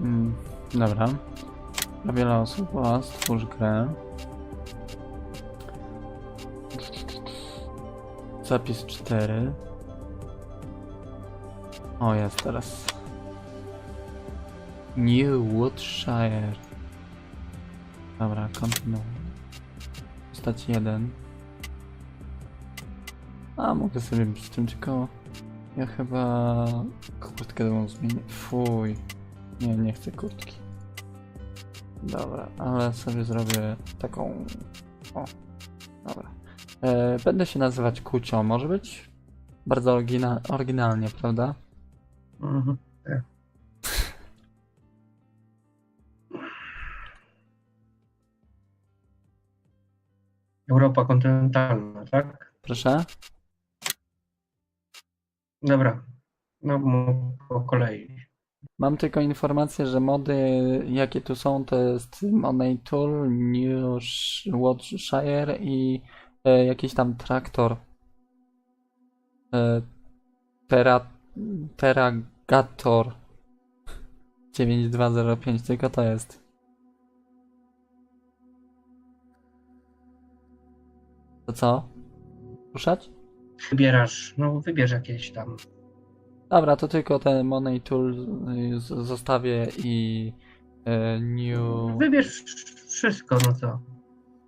Mm, dobra. Dla wiele osób, o, stwórz grę. Zapis 4. O, jest teraz. New Woodshire. Dobra, kontynuuj. Postać 1. A, mogę sobie być tym tylko... Ja chyba... Kurtkę tą zmienię. Fuj. Nie, nie chcę kurtki. Dobra, ale sobie zrobię taką... O, dobra. E, będę się nazywać Kucio, może być? Bardzo orygina oryginalnie, prawda? Mhm. tak. Europa kontynentalna, tak? Proszę? Dobra. No mów po kolei. Mam tylko informację, że mody, jakie tu są, to jest Money Tool, New Watchshire i e, jakiś tam traktor. E, Tera, Teragator 9205, tylko to jest. To co? Ruszać? Wybierasz, no wybierz jakieś tam. Dobra, to tylko ten Money Tool y, zostawię i e, New... Wybierz wszystko, no co?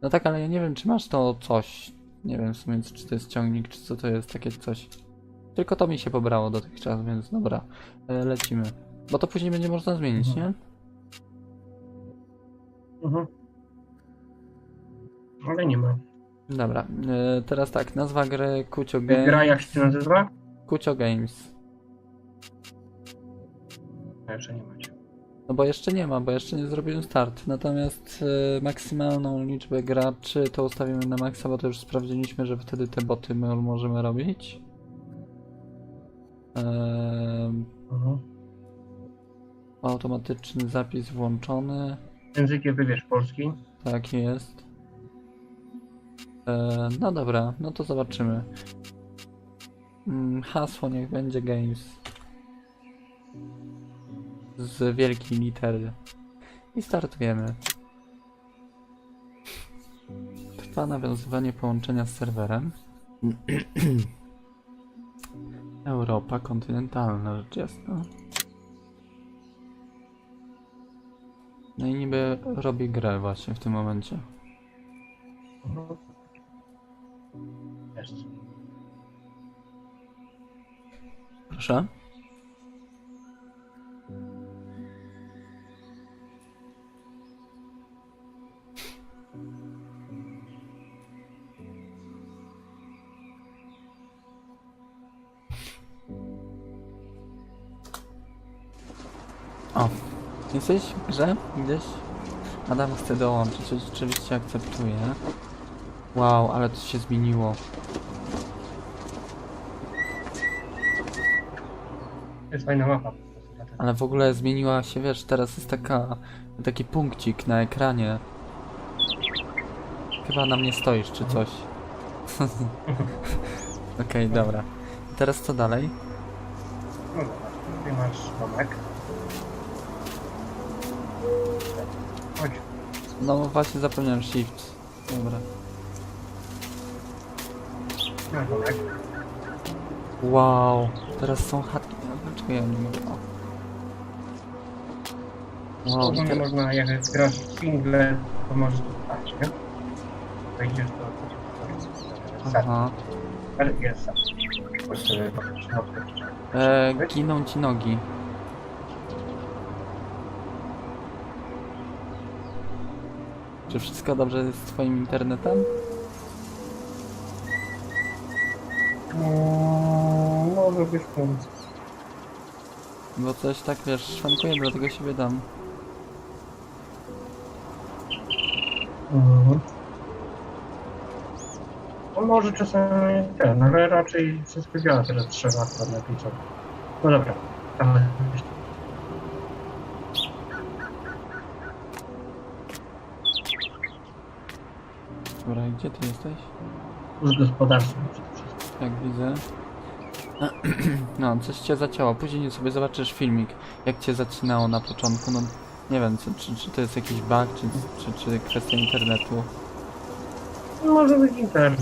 No tak, ale ja nie wiem, czy masz to coś. Nie wiem w sumie, czy to jest ciągnik, czy co to jest takie coś. Tylko to mi się pobrało dotychczas, więc dobra. E, lecimy. Bo to później będzie można zmienić, Mhm. nie? Mhm. Ale nie ma. Dobra, e, teraz tak, nazwa gry Kucio Gra Games. jak się nazywa? Kucio Games. A, Jeszcze nie macie. No bo jeszcze nie ma, bo jeszcze nie zrobiłem start. Natomiast e, maksymalną liczbę graczy to ustawimy na maksa, bo to już sprawdziliśmy, że wtedy te boty my możemy robić. Ehm, Mhm. automatyczny zapis włączony. Językiem wybierz polski. Tak jest. E, no dobra, no to zobaczymy. Mm, Hasło niech będzie Games. Z wielkiej litery. I startujemy. Trwa nawiązywanie połączenia z serwerem. Europa kontynentalna, rzecz jasna. No i niby robi grę właśnie w tym momencie. Proszę? Jesteś w grze? Gdzieś? Adam chce dołączyć, oczywiście akceptuję. Wow, ale to się zmieniło. To jest fajna mapa. Ale w ogóle zmieniła się, wiesz, teraz jest taka, taki punkcik na ekranie. Chyba na mnie stoisz, czy coś. Okej, dobra. Teraz co dalej? No dobra, tutaj masz domek. Chodź. No właśnie zapomniałem shift. Dobra. Wow, teraz są chatki. No, Dlaczego ja nie mogę? O. Wow, Ogólnie teraz... można, jak grasz w single, to możesz dostać, nie? Wejdziesz do... Aha. Ale Jest sam. To już no, E, giną ci nogi. Czy wszystko dobrze jest z twoim internetem? Mm, Może być pomóc. Bo coś tak wiesz, szwankuje, dlatego się wydam. Mhm. No może czasami ten, ale raczej wszystko działa teraz trzeba akurat napisać. No dobra, ale Dobra, gdzie ty jesteś? z gospodarstwem przede wszystkim. Jak widzę. No, coś cię zacięło. Później sobie zobaczysz filmik, jak cię zacinało na początku. No, nie wiem, czy, czy, czy to jest jakiś bug, czy, czy, czy kwestia internetu. Może być internet.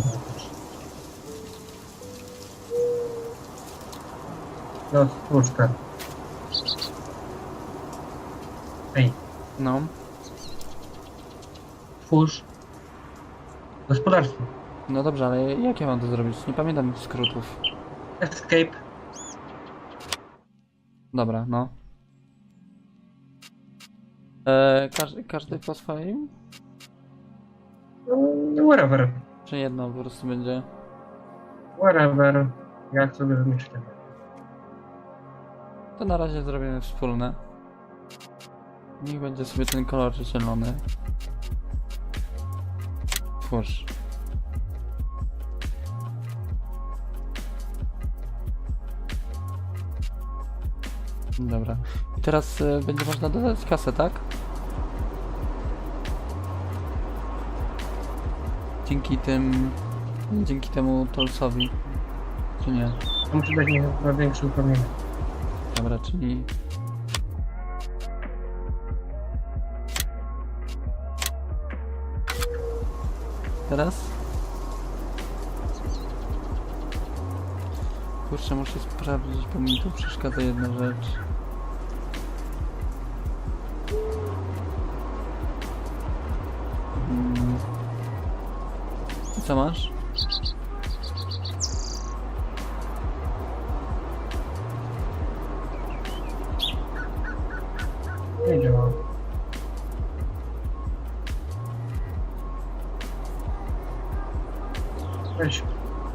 No, ten. Ej, No, twórz gospodarstwo. no dobrze, ale jak ja mam to zrobić? Nie pamiętam skrótów. Escape. Dobra, no. E, każdy, każdy po swoim? No, wherever. Czy jedno po prostu będzie? Wherever. Jak sobie wymyślimy. To na razie zrobimy wspólne. Niech będzie sobie ten kolor zielony. Twórz. Dobra. I teraz y, będzie można dodać kasę, tak? Dzięki tym... Dzięki temu Tolsowi. Czy nie? Musi dać mi chyba większe uprawnienie. Dobra, czyli... Teraz? Kurczę, muszę sprawdzić, bo mi tu przeszkadza jedna rzecz. Mm. I Co masz?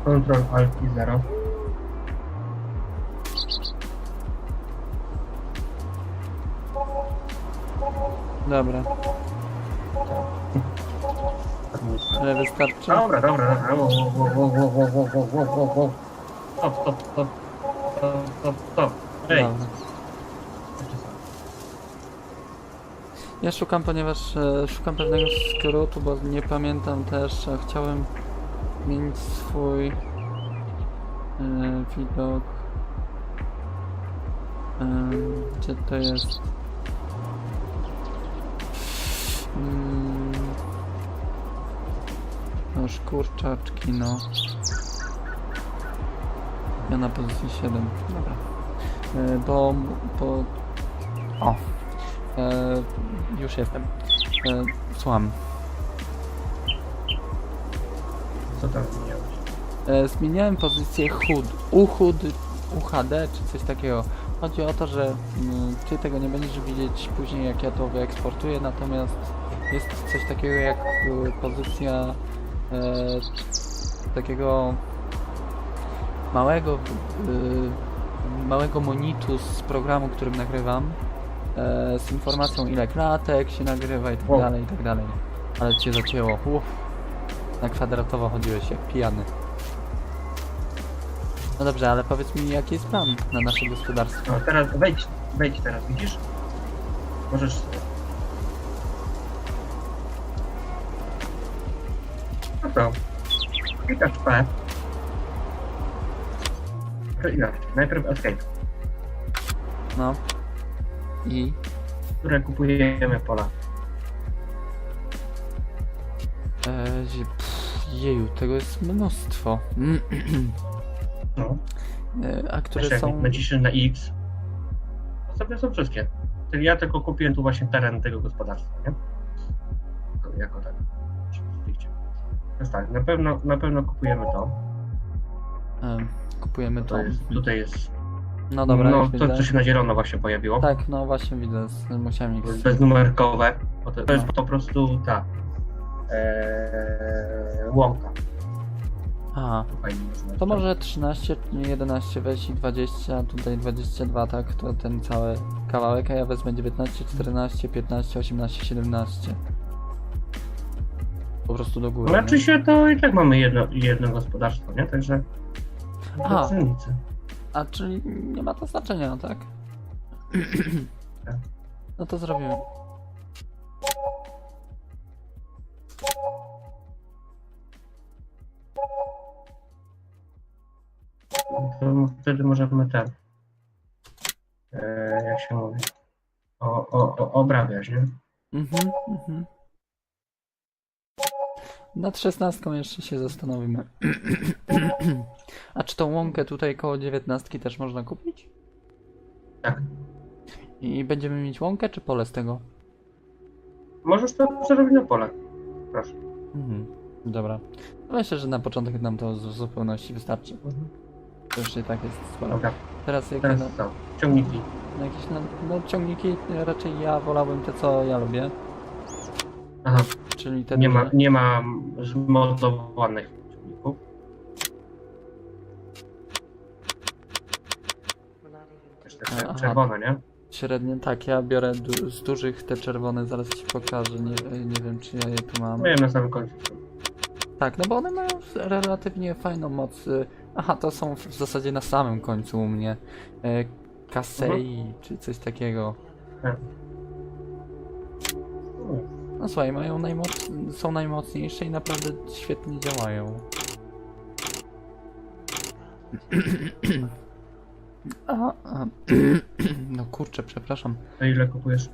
Ctrl Alt i 0. Dobra, ale wystarczy. Dobra, dobra, dobra. Wo, wo, wo, wo, wo, wo, wo, wo, wo, wo. Stop, stop, stop. Stop, stop, stop. Ej. Dobra. Ja szukam, ponieważ e, szukam pewnego skrótu, bo nie pamiętam też, a chciałem zmienić swój e, widok. E, gdzie to jest? Mm. Noż kurczaczki, no. Ja na pozycji 7, dobra. E, bo, bo... O. E, już jestem. E, słucham. Zmieniałem pozycję HUD, UHUD, UHD czy coś takiego. Chodzi o to, że mm, ty tego nie będziesz widzieć później jak ja to wyeksportuję, natomiast jest coś takiego jak y, pozycja e, takiego małego y, małego monitu z programu, którym nagrywam e, z informacją ile klatek się nagrywa i tak dalej, i tak dalej. Ale cię zacięło. Uff. Na kwadratowo chodziłeś jak pijany. No dobrze, ale powiedz mi jaki jest plan na nasze gospodarstwo. No teraz wejdź, wejdź teraz, widzisz? Możesz sobie. No to. Klikasz P. To inaczej. Najpierw Escape, No. I które kupujemy pola. e, zie- pff, jeju, tego jest mnóstwo. No. E, a które jak są. naciśniesz na X, sobie są wszystkie. Czyli ja tylko kupiłem tu właśnie teren tego gospodarstwa, nie? Jako tak. Więc tak, na pewno, na pewno kupujemy to. E, kupujemy to. To jest, tutaj jest. No dobra, no to, co się na zielono właśnie pojawiło. Tak, no właśnie widzę, musiałem ich. To jest beznumerkowe. To, to jest No. po prostu ta e, łąka. Aha. Fajnie. To może 13, 11 weź i 20, tutaj 22, tak? To ten cały kawałek, a ja wezmę 19, 14, 15, 18, 17. Po prostu do góry. Znaczy nie? się to i tak mamy jedno, jedno gospodarstwo, nie? Także. Aha. A czyli nie ma to znaczenia, tak? Tak. No to zrobimy. Wtedy możemy ten, e, jak się mówi, o, o, o, obrabiać, nie? Mhm, mhm. Nad szesnastką jeszcze się zastanowimy. A czy tą łąkę tutaj koło dziewiętnastki też można kupić? Tak. I będziemy mieć łąkę czy pole z tego? Możesz to przerobić na pole. Proszę. Mhm. Dobra. Myślę, że na początek nam to w zupełności wystarczy. To już i tak jest sporo. Dobra, Teraz jakie teraz no, co? Ciągniki. no jakieś no, no, ciągniki, raczej ja wolałbym te co ja lubię, Aha, czyli te nie duże. ma, nie ma zmodowanych ciągników. Też te czerwone, nie? Średnie, tak, ja biorę du z dużych te czerwone, zaraz ci pokażę, nie, nie wiem czy ja je tu mam. Miałem na samym końcu. Tak, no bo one mają relatywnie fajną moc. y, Aha, to są w zasadzie na samym końcu u mnie. E, Kasei czy coś takiego. Tak. No słuchaj, mają najmoc są najmocniejsze i naprawdę świetnie działają. A, a, no kurczę, przepraszam. To ile kupujesz?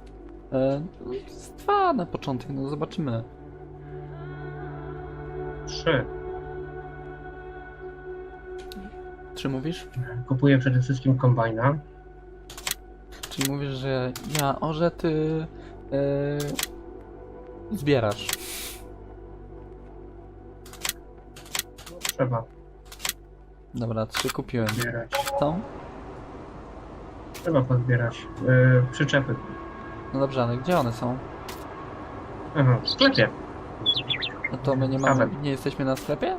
E, z dwa na początek, no zobaczymy. Trzy. Czy mówisz? Kupuję przede wszystkim kombajna. Czyli mówisz, że ja orze, ty e, zbierasz. Trzeba Dobra, trzy kupiłem. zbierać. Tą? Trzeba pozbierać. Yy, przyczepy. No dobrze, ale gdzie one są? Aha, w sklepie. No to my nie mamy, nie jesteśmy na sklepie?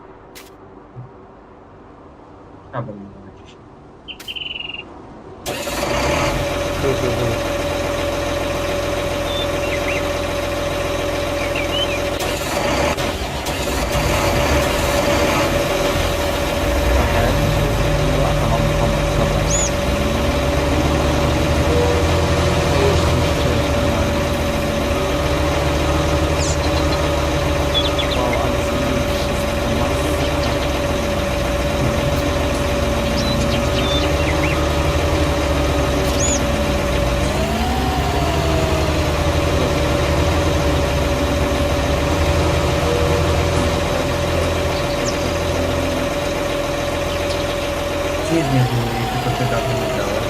Kabel nie ma jakiś. Okej. Aha, mamy pomoc, dobra. Już zniszczyłeś normalnie. Wow, ale zmieniłem wszystko, masakra. Nic nie zmienili, tylko te daty nie grałem.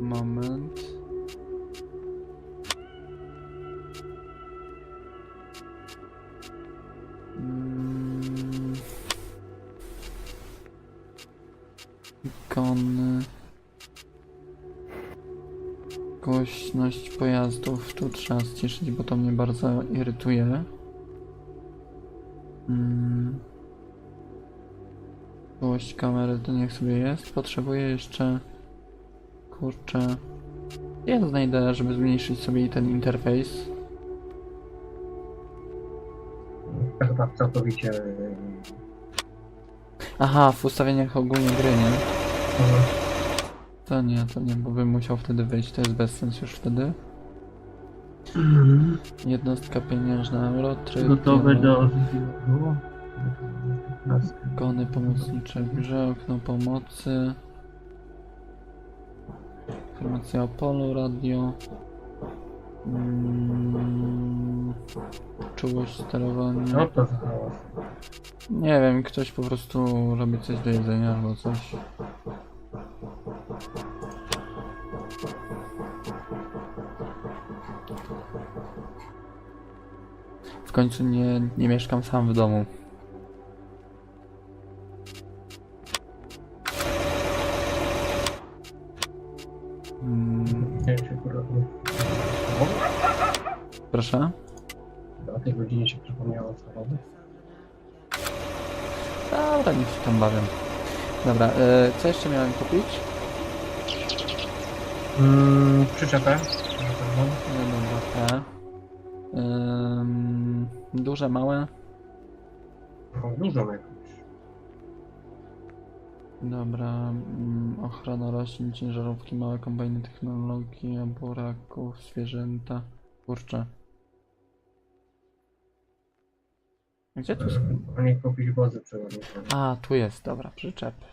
Moment. Mm. Ikony. Głośność pojazdów. Tu trzeba ściszyć, bo to mnie bardzo irytuje. Mm. Głość kamery to niech sobie jest. Potrzebuję jeszcze... Kurczę. Ja znajdę, żeby zmniejszyć sobie ten interfejs. Chyba całkowicie. yy, Aha, w ustawieniach ogólnie gry, nie? mhm. To nie, to nie, bo bym musiał wtedy wyjść, to jest bez sensu już wtedy. Jednostka pieniężna euro, tryb Gotowy euro, do zbioru. 15. Ikony pomocnicze w grze, okno pomocy. Informacja o polu, radio. Mm, czułość sterowania. No to hałas. Nie wiem, ktoś po prostu robi coś do jedzenia albo coś. W końcu nie, nie mieszkam sam w domu. Bawię. Dobra, e, co jeszcze miałem kupić? Mm, przyczepę. No dobra, te. Ym, duże, małe. No, Dużo jakąś. Dobra, mm, ochrona roślin, ciężarówki, małe kombajny technologii, buraków, zwierzęta. Kurczę. Gdzie tu jest? Oni kupić wozy. A, tu jest, dobra, przyczepy.